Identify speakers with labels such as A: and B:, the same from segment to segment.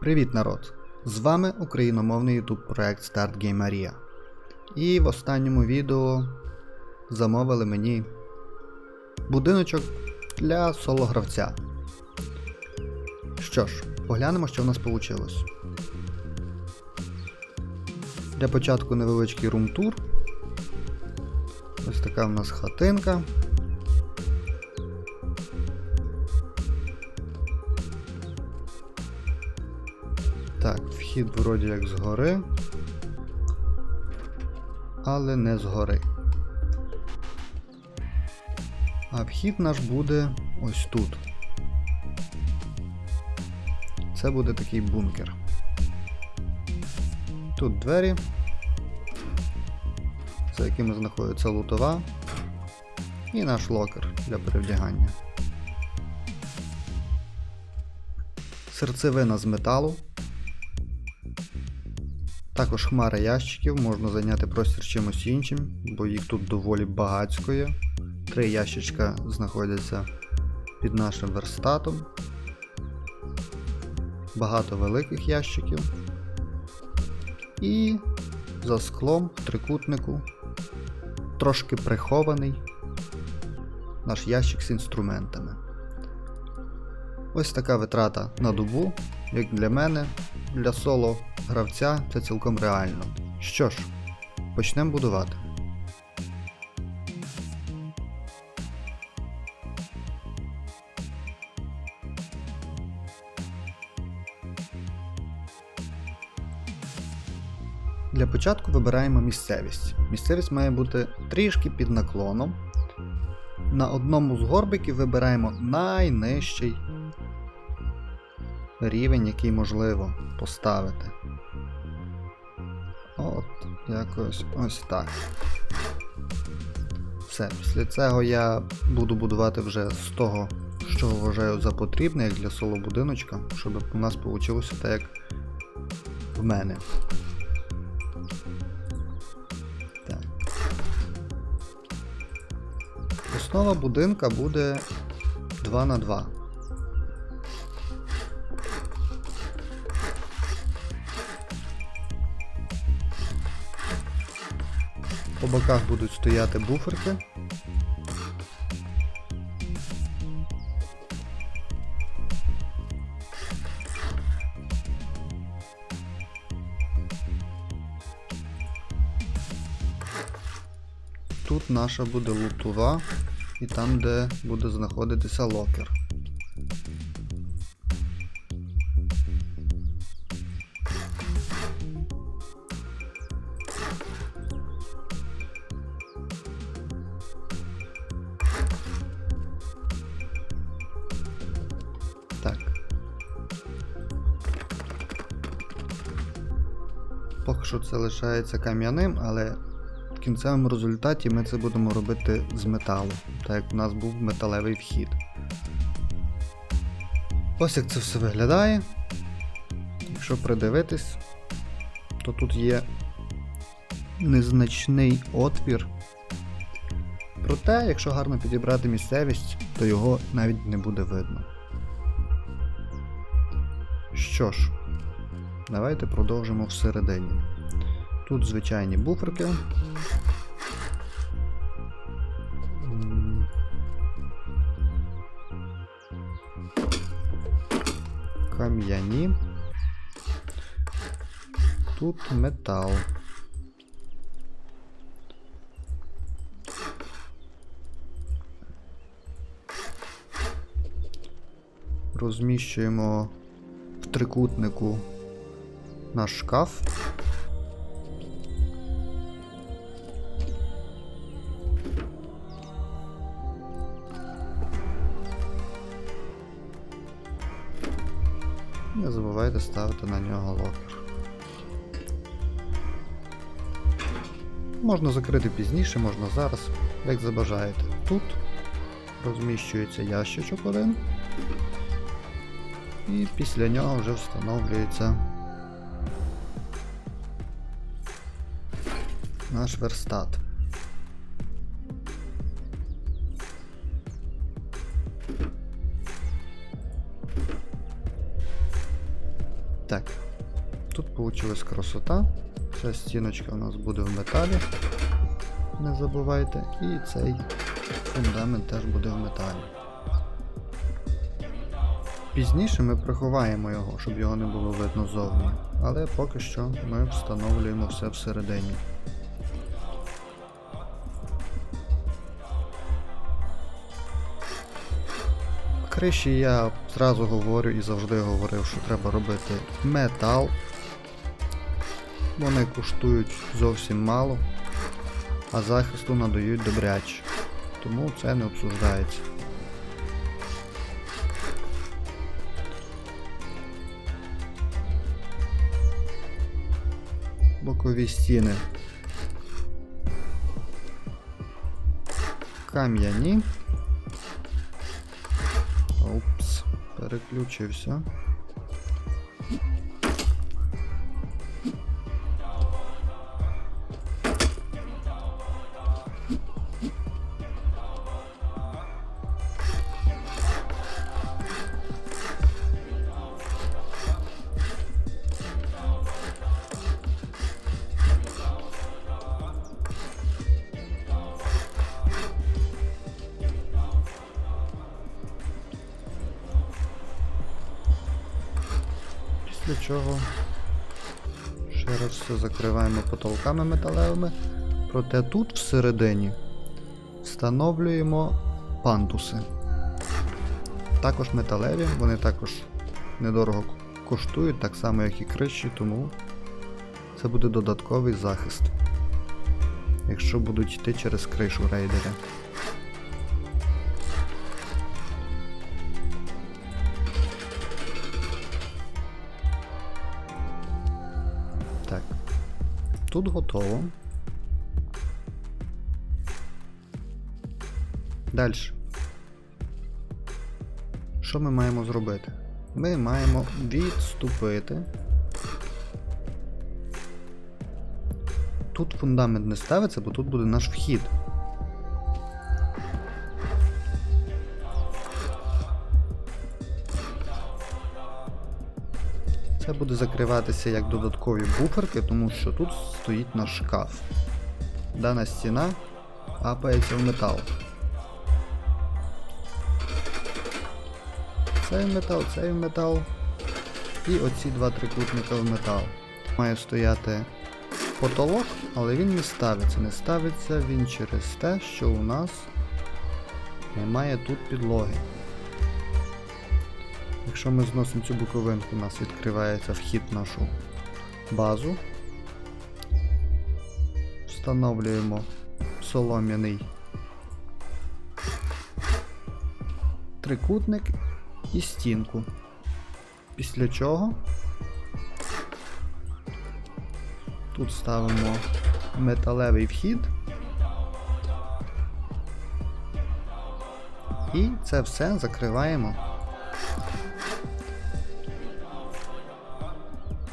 A: Привіт, народ! З вами україномовний YouTube проект Start Game Maria. І в останньому відео замовили мені будиночок для соло-гравця. Що ж, поглянемо, що в нас вийшло. Для початку невеличкий рум-тур. Ось така в нас хатинка. Вхід вроді як згори. Але не згори. А вхід наш буде ось тут. Це буде такий бункер. Тут двері, за якими знаходиться лутова, і наш локер для перевдягання. Серцевина з металу. Також хмара ящиків, можна зайняти простір чимось іншим, бо їх тут доволі багацько є. Три ящичка знаходяться під нашим верстатом. Багато великих ящиків. І за склом в трикутнику трошки прихований наш ящик з інструментами. Ось така витрата на добу, як для мене, для соло гравця це цілком реально. Що ж, почнемо будувати. Для початку вибираємо місцевість. Місцевість має бути трішки під наклоном. На одному з горбиків вибираємо найнижчий рівень, який можливо поставити. Якось ось так. Все, після цього я буду будувати вже з того, що вважаю за потрібне, як для соло будиночка, щоб у нас вийшло так, як в мене. Так. Основа будинка буде 2 боках будуть стояти буферки. Тут наша буде лутова і там, де буде знаходитися локер. Поки що це лишається кам'яним, але в кінцевому результаті ми це будемо робити з металу, так як у нас був металевий вхід. Ось як це все виглядає. Якщо придивитись, то тут є незначний отвір. Проте, якщо гарно підібрати місцевість, то його навіть не буде видно. Що ж, давайте продовжимо всередині. Тут звичайні буферки. Кам'яні. Тут метал. Розміщуємо в трикутнику наш шкаф. Не забувайте ставити на нього локер. Можна закрити пізніше, можна зараз, як забажаєте. Тут розміщується ящичок один. І після нього вже встановлюється наш верстат. Так. Тут вийшла красота. Ця стіночка у нас буде в металі. Не забувайте. І цей фундамент теж буде в металі. Пізніше ми приховаємо його, щоб його не було видно ззовні. Але поки що ми встановлюємо все всередині. Криші я зразу говорю і завжди говорив, що треба робити метал. Вони коштують зовсім мало, а захисту надають добряче. Тому це не обсуждається. Бокові стіни. Кам'яні. Переключився. Після чого ще раз все закриваємо потолками металевими. Проте тут всередині встановлюємо пандуси. Також металеві, вони також недорого коштують, так само як і криші, тому це буде додатковий захист. Якщо будуть йти через кришу рейдери. Тут готово. Далі. Що ми маємо зробити? Ми маємо відступити. Тут фундамент не ставиться, бо тут буде наш вхід. Буде закриватися як додаткові буферки, тому що тут стоїть наш шкаф. Дана стіна апається в метал. Цей метал, цей метал. І оці два трикутника в метал. Має стояти потолок, але він не ставиться. Не ставиться він через те, що у нас немає тут підлоги. Якщо ми зносимо цю буковинку, у нас відкривається вхід в нашу базу. Встановлюємо солом'яний трикутник і стінку. Після чого тут ставимо металевий вхід. І це все закриваємо.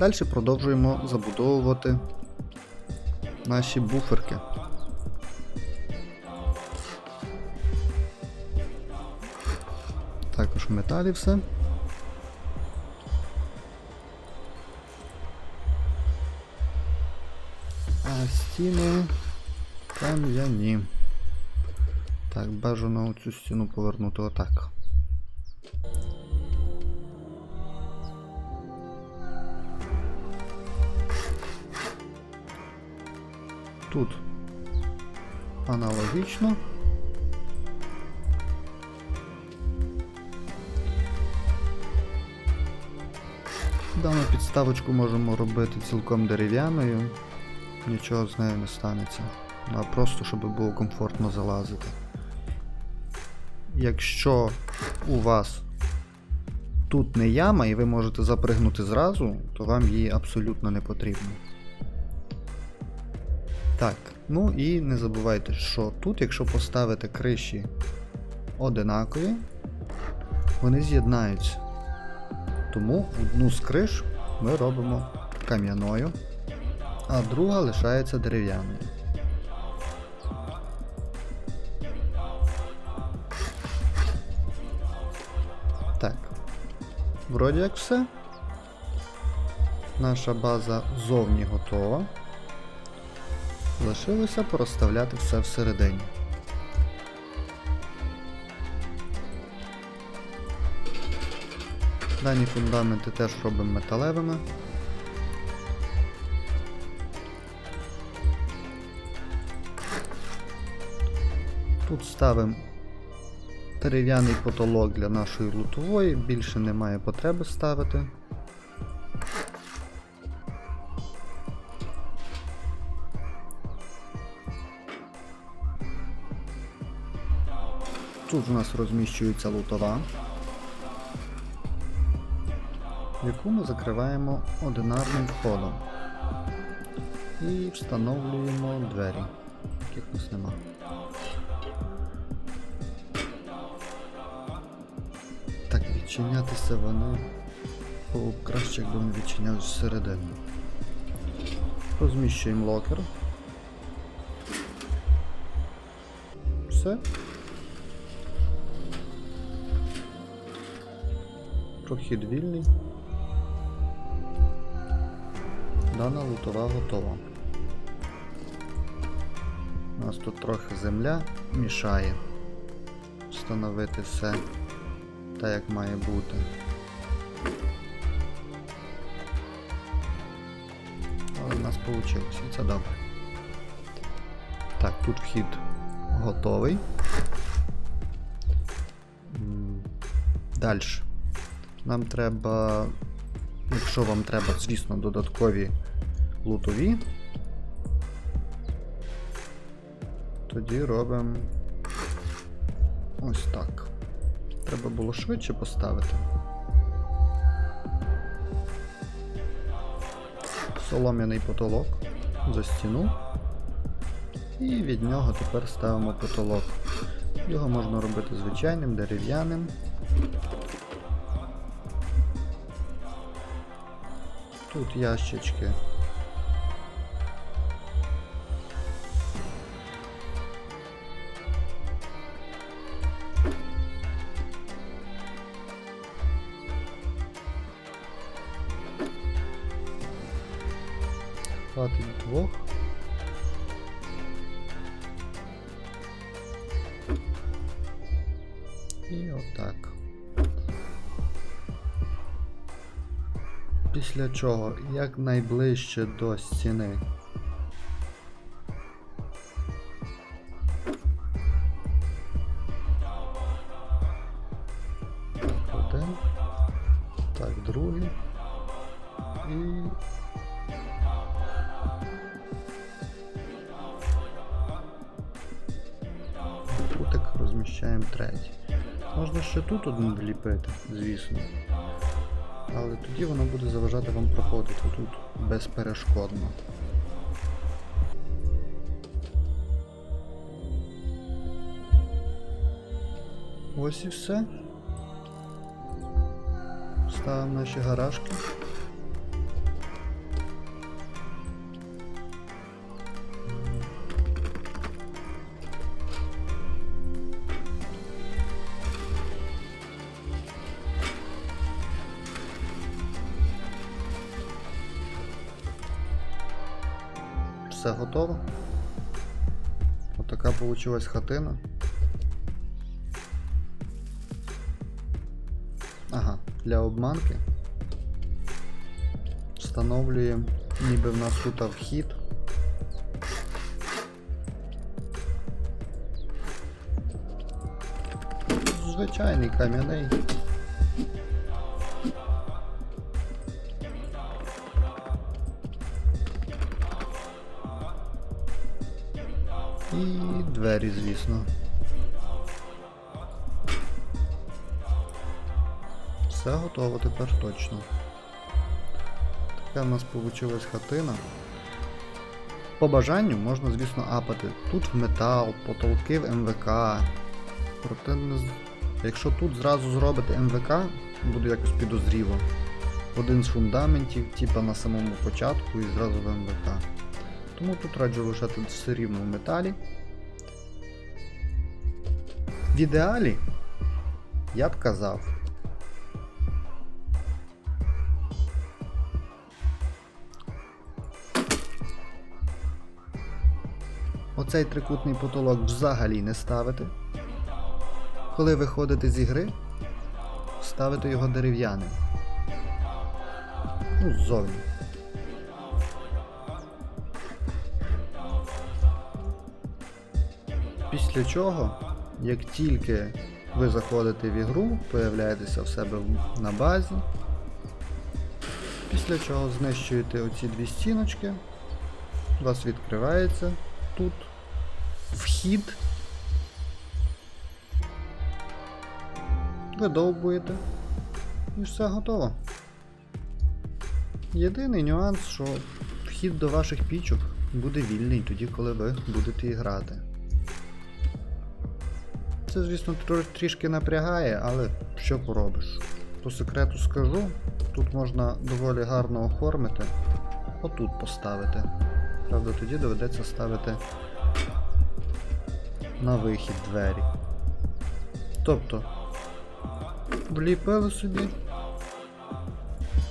A: Далі продовжуємо забудовувати наші буферки. Також металі все. А стіни кам'яні. Так, бажано цю стіну повернути отак. Тут аналогічно. Дану підставочку можемо робити цілком дерев'яною, нічого з нею не станеться, а просто щоб було комфортно залазити. Якщо у вас тут не яма і ви можете запригнути зразу, то вам її абсолютно не потрібно. Так, ну і не забувайте, що тут, якщо поставити криші одинакові, вони з'єднаються. Тому одну з криш ми робимо кам'яною, а друга лишається дерев'яною. Так. Вроді як все. Наша база зовні готова. Лишилося порозставляти все всередині. Дані фундаменти теж робимо металевими. Тут ставимо дерев'яний потолок для нашої лутової, більше немає потреби ставити. Тут у нас розміщується лутова, яку ми закриваємо одинарним входом. І встановлюємо двері, яких у нема. Так, відчинятися б краще, якби ми відчинялися зсередини. Розміщуємо локер. Все. Прохід вільний. Дана лутова готова. У нас тут трохи земля мішає встановити все так, як має бути. Але в нас вийшло, і це добре. Так, тут вхід готовий. Далі. Нам треба, якщо вам треба, звісно, додаткові лутові, тоді робимо ось так. Треба було швидше поставити. Солом'яний потолок за стіну. І від нього тепер ставимо потолок. Його можна робити звичайним, дерев'яним. Тут ящички. Хватить двох. І отак. Після чого якнайближче до стіни. Один. Так, другий. І кутик розміщаємо третій. Можна ще тут один вліпити, звісно. Але тоді воно буде заважати вам проходити тут безперешкодно. Ось і все. Ставимо наші гаражки. Все готово. Отака получилась хатина. Ага, для обманки. Встановлюємо, ніби в нас тут вхід. Звичайний кам'яний. І двері, звісно. Все готово тепер точно. Така в нас вийшла хатина. По бажанню можна, звісно, апати. Тут в метал, потолки в МВК. Проте, не якщо тут зразу зробити МВК, буде якось підозріло. Один з фундаментів, типа на самому початку і зразу в МВК тому тут раджу лишати все рівно в металі. В ідеалі я б казав. Оцей трикутний потолок взагалі не ставити. Коли виходите з ігри, ставити його дерев'яним. Ну, ззовні. Після чого, як тільки ви заходите в ігру, появляєтеся в себе на базі, після чого знищуєте оці дві стіночки, у вас відкривається тут вхід, видовбуєте і все готово. Єдиний нюанс, що вхід до ваших пічок буде вільний тоді, коли ви будете грати. Це, звісно, трішки напрягає, але що поробиш. По секрету скажу, тут можна доволі гарно оформити, отут поставити. Правда, тоді доведеться ставити на вихід двері. Тобто, вліпили собі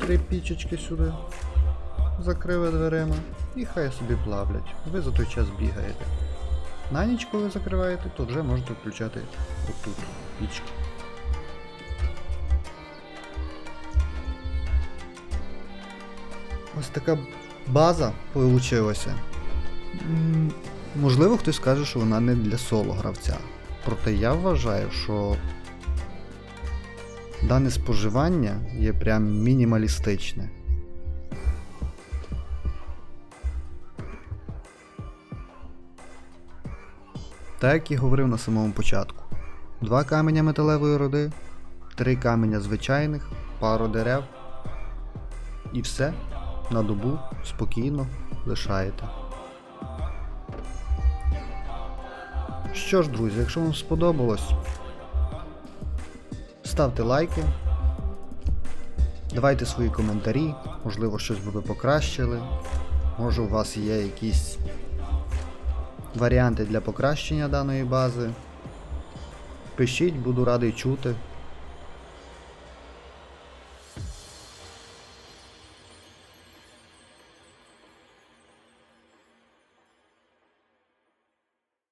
A: три пічечки сюди, закрили дверима і хай собі плавлять. Ви за той час бігаєте. На ніч, коли закриваєте, то вже можете включати отут пічку. Ось така база. М, Можливо, хтось скаже, що вона не для соло гравця. Проте я вважаю, що дане споживання є прям мінімалістичне. Так як і говорив на самому початку. Два каменя металевої руди, три каменя звичайних, пару дерев. І все на добу спокійно лишаєте. Що ж, друзі, якщо вам сподобалось, ставте лайки, давайте свої коментарі, можливо, щось би ви покращили. Може у вас є якісь варіанти для покращення даної бази. Пишіть, буду радий чути.